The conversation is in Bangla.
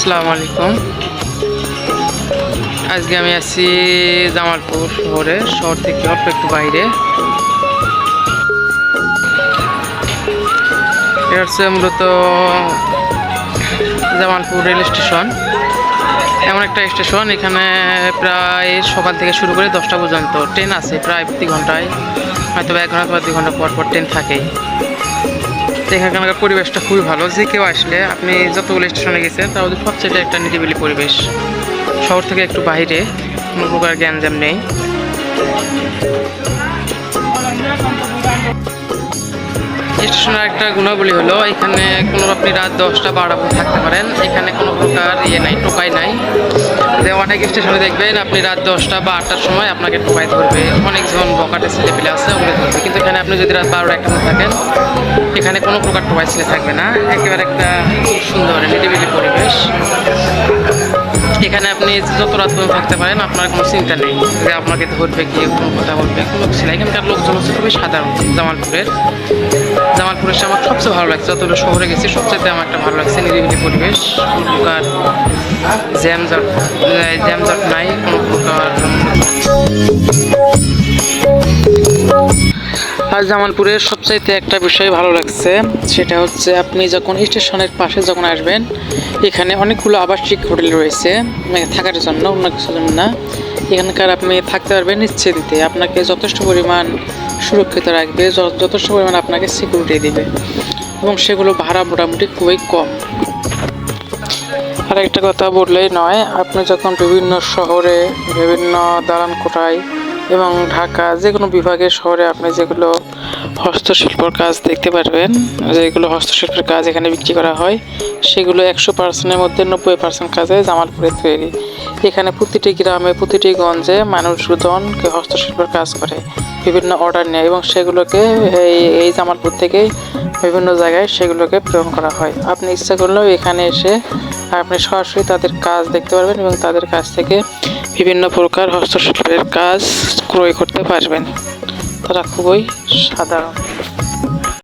আসসালামু আলাইকুম আজকে আমি আছি জামালপুর শহরে। শহর থেকে অল্প একটু বাইরে। এটা হচ্ছে মূলত জামালপুর রেল স্টেশন। এমন একটা স্টেশন, এখানে প্রায় সকাল থেকে শুরু করে দশটা পর্যন্ত ট্রেন আছে, প্রায় প্রতি ঘন্টায়। হয়তো এক ঘণ্টা বা দুই ঘণ্টা পর পর ট্রেন থাকেই। তো এখানকার পরিবেশটা খুবই ভালো। যে কেউ আসলে আপনি যতগুলো স্টেশনে গেছেন, তার মধ্যে সবচেয়ে একটা নিরিবিলি পরিবেশ। শহর থেকে একটু বাইরে, কোনো প্রকার জ্ঞানজাম নেই। স্টেশনের একটা গুণাবলী হলো, এখানে কোনো আপনি রাত দশটা পর্যন্ত থাকতে পারেন। এখানে কোনো প্রকার ইয়ে নাই, টোকাই নাই। অনেক স্টেশনে দেখবেন, আপনি রাত দশটা বা আটটার সময় আপনাকে টোকাই ধরবে। অনেকজন বকাটে ছেলেপিলে আছে, ওগুলো ধরবে। কিন্তু এখানে আপনি যদি রাত বারোটা একটা থাকেন, এখানে কোনো প্রকার টোকাই ছেলে থাকবে না। একেবারে একটা খুব সুন্দর নিরিবিলি পরিবেশ। এখানে আপনি যত রাত পর্যন্ত থাকতে পারেন, আপনার কোনো চিন্তা নেই যে আপনাকে ধরবে কি, কোনো কথা বলবে, কোনো কিছু এখানকার লোকজন হচ্ছে খুবই সাধারণ, জামালপুরের। জামালপুরের আমার সবচেয়ে ভালো লাগছে। যতগুলো শহরে গেছি সবচেয়ে আমার একটা ভালো লাগছে নিরিবিলি পরিবেশ, কোনো প্রকার জ্যামজট জ্যামজট নাই কোনো প্রকার আর জামালপুরের সবচাইতে একটা বিষয় ভালো লাগছে, সেটা হচ্ছে আপনি যখন স্টেশনের পাশে যখন আসবেন, এখানে অনেকগুলো আবাসিক হোটেল রয়েছে মানে থাকার জন্য, অন্য কিছুর জন্য না। এখানকার আপনি থাকতে পারবেন দিতে আপনাকে যথেষ্ট পরিমাণ সুরক্ষিত রাখবে যথেষ্ট পরিমাণ আপনাকে সিকিউরিটি দিবে, এবং সেগুলো ভাড়া মোটামুটি খুবই কম। আর একটা কথা বললেই নয়, আপনি যখন বিভিন্ন শহরে, বিভিন্ন দালান কোঠায় এবং ঢাকা যে কোনো বিভাগের শহরে আপনি যেগুলো হস্তশিল্পর কাজ দেখতে পারবেন, যেগুলো হস্তশিল্পের কাজ এখানে বিক্রি করা হয়, সেগুলো একশো পার্সেন্টের মধ্যে নব্বই পার্সেন্ট কাজে জামালপুরে তৈরি। এখানে প্রতিটি গ্রামে, প্রতিটি গঞ্জে মানুষজন হস্তশিল্পের কাজ করে, বিভিন্ন অর্ডার নেয় এবং সেগুলোকে এই এই জামালপুর থেকেই বিভিন্ন জায়গায় সেগুলোকে প্রেরণ করা হয়। আপনি ইচ্ছা করলেও এখানে এসে আপনি সরাসরি তাদের কাজ দেখতে পারবেন এবং তাদের কাছ থেকে বিভিন্ন প্রকার হস্তশিল্পের কাজ ক্রয় করতে পারবেন। তারা খুবই সাধারণ।